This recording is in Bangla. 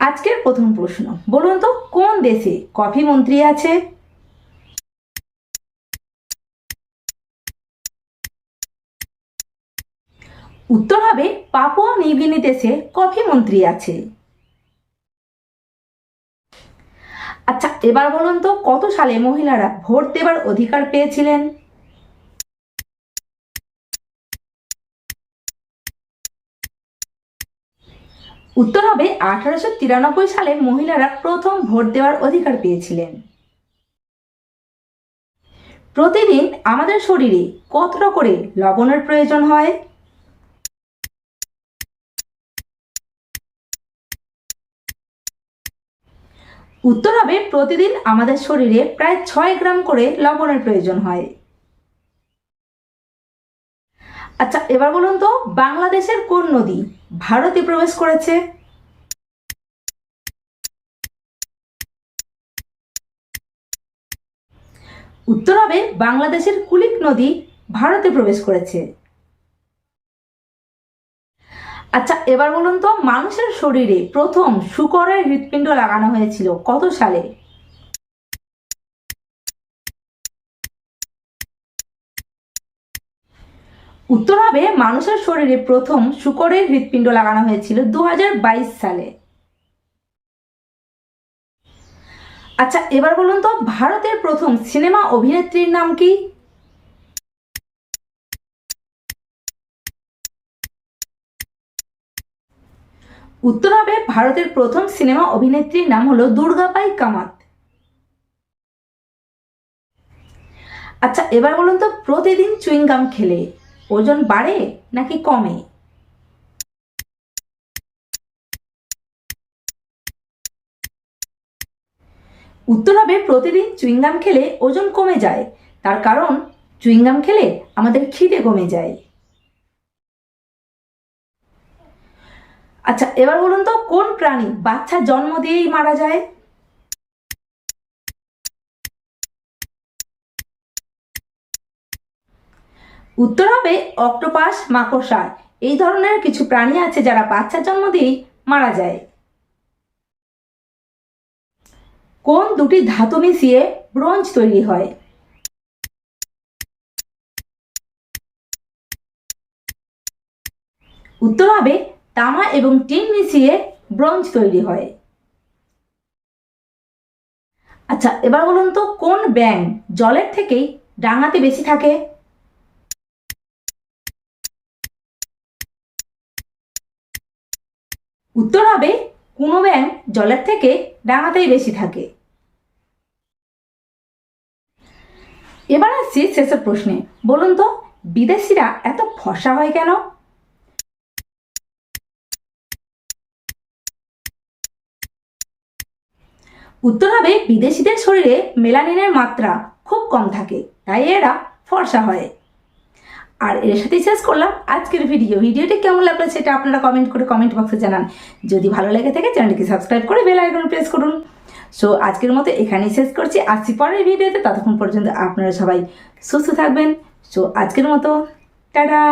আজকের প্রথম প্রশ্ন। বলুন তো, কোন দেশে কফি মন্ত্রী আছে? উত্তর হবে, পাপুয়া নিউগিনি দেশে কফি মন্ত্রী আছে। আচ্ছা এবার বলুন তো, কত সালে মহিলারা ভোট দেবার অধিকার পেয়েছিলেন? উত্তর হবে আঠারোশো তিরানব্বই সালে মহিলারা প্রথম ভোট দেওয়ার অধিকার পেয়েছিলেন। প্রতিদিন আমাদের শরীরে কতটা করে লবণের প্রয়োজন হয়? উত্তর হবে প্রতিদিন আমাদের শরীরে প্রায় ছয় গ্রাম করে লবণের প্রয়োজন হয়। আচ্ছা এবার বলুন তো বাংলাদেশের কোন নদী ভারতে প্রবেশ করেছে। উত্তর হবে বাংলাদেশের কুলিক নদী ভারতে প্রবেশ করেছে। আচ্ছা এবার বলুন তো, মানুষের শরীরে প্রথম শুকরের হৃৎপিণ্ড লাগানো হয়েছিল কত সালে? উত্তর হবে, মানুষের শরীরে প্রথম শুকরের হৃৎপিণ্ড লাগানো হয়েছিল দু হাজার বাইশ সালে। আচ্ছা এবার বলুন তো, ভারতের প্রথম সিনেমা অভিনেত্রীর নাম কি? উত্তর হবে, ভারতের প্রথম সিনেমা অভিনেত্রীর নাম হলো দুর্গাবাই কামাত। আচ্ছা এবার বলুন তো, প্রতিদিন চুইংগাম খেলে। ওজন বাড়ে নাকি কমে? উত্তর হবে প্রতিদিন চুইংগাম খেলে ওজন কমে যায়। তার কারণ, চুইংগাম খেলে আমাদের খিদে কমে যায়। আচ্ছা এবার বলুন তো কোন প্রাণী বাচ্চা জন্ম দিয়েই মারা যায়? উত্তর হবে অক্টোপাস মাকড়সা এই ধরনের কিছু প্রাণী আছে যারা বাচ্চা জন্ম দিয়েই মারা যায়। কোন দুটি ধাতু মিশিয়ে ব্রোঞ্জ তৈরি হয়? উত্তর হবে তামা এবং টিন মিশিয়ে ব্রোঞ্জ তৈরি হয়। আচ্ছা এবার বলুন তো কোন ব্যাঙ জলের থেকেই ডাঙাতে বেশি থাকে? উত্তর হবে, কোনো ব্যাঙ জলের থেকে ডাঙাতেই বেশি থাকে। এবার আসছি শেষের প্রশ্নে। বলুন তো, বিদেশিরা এত ফসা হয় কেন? উত্তর হবে, বিদেশিদের শরীরে মেলানিনের মাত্রা খুব কম থাকে, তাই এরা ফর্সা হয়। আর এর সাথেই শেষ করলাম আজকের ভিডিও ভিডিওটি কেমন লাগল সেটা আপনারা কমেন্ট করে কমেন্ট বক্সে জানান। যদি ভালো লেগে থাকে, চ্যানেলটিকে সাবস্ক্রাইব করে বেল আইকন প্রেস করুন। সো আজকের মতো এখানেই শেষ করছি। আসছি পরের ভিডিওতে ততক্ষণ পর্যন্ত আপনারা সবাই সুস্থ থাকবেন। সো আজকের মতো, টাটা!